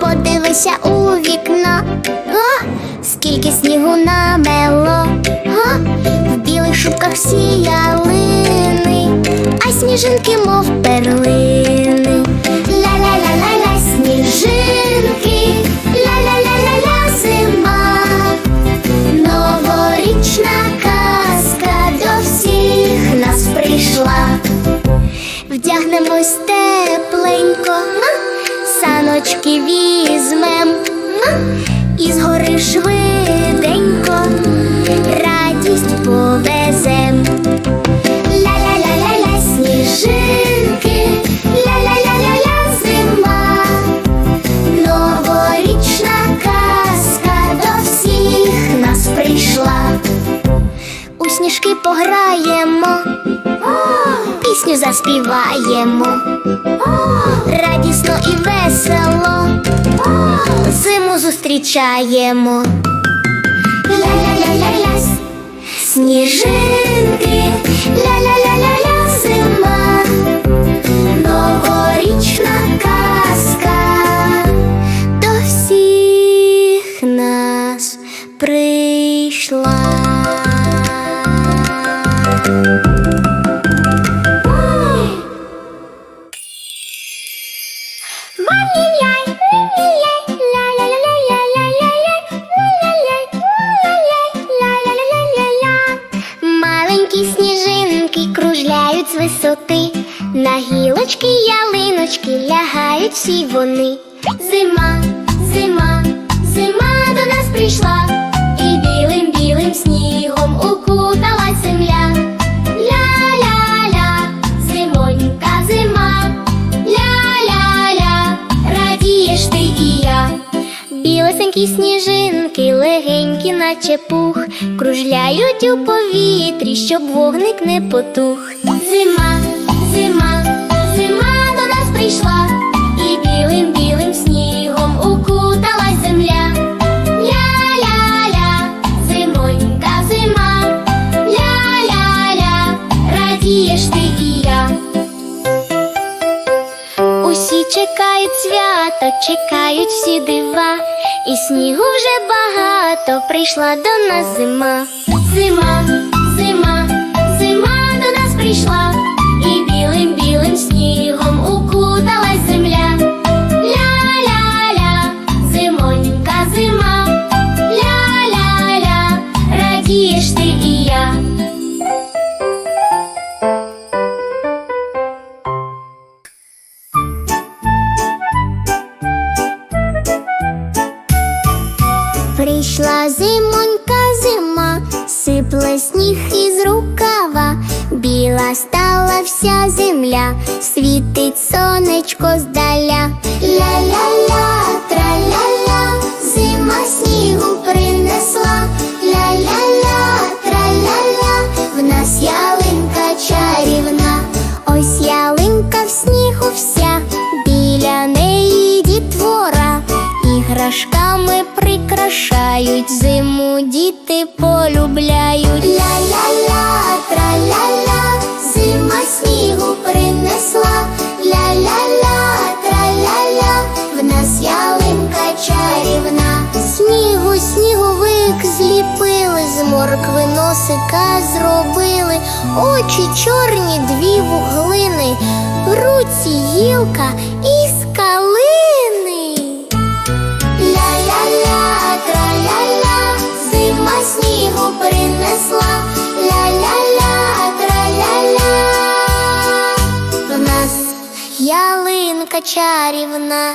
Подивися у вікно, О, скільки снігу намело, О, в білих шубках всі ялини, а сніжинки, мов перлини. Вдягнемось тепленько, ма, саночки візьмем, ма, і згори швиденько радість повезем. Ля-ля-ля-ля-ля, сніжинки, ля-ля-ля-ля-ля, зима. Новорічна казка до всіх нас прийшла. У сніжки пограємо, пісню заспіваємо, радісно і весело, зиму зустрічаємо. Ля-ля-ля-ля-ля, сніжинки, висоти, на гілочки ялиночки лягають всі вони. Зима, зима, зима до нас прийшла, і білим білим снігом укуталась земля. Ля-ля-ля, зимонька зима, ля-ля-ля, радієш ти і я. Білесенькі сніжинки, легенькі, наче пух, кружляють у повітрі, щоб вогник не потух. Зима, зима, зима до нас прийшла, чекають свята, чекають всі дива, і снігу вже багато прийшла до нас. Зима, зима, зима Прийшла зимонька зима, сипле сніг із рукава, біла стала вся земля, світить сонечко здаля. Ля-ля-ля, траля-ля, зима снігу принесла. Ля-ля-ля, траля-ля, в нас ялинка чарівна. Ось ялинка в снігу вся, біля неї дітвора. Іграшками прикрашають зиму, діти полюбляють. Ля-ля-ля, траля-ля, зима снігу принесла. Ля-ля-ля, траля-ля, в нас ялинка чарівна. Снігу сніговик зліпили, з моркви носика зробили, очі чорні дві вуглини, в руці гілка із калини. Чарівна.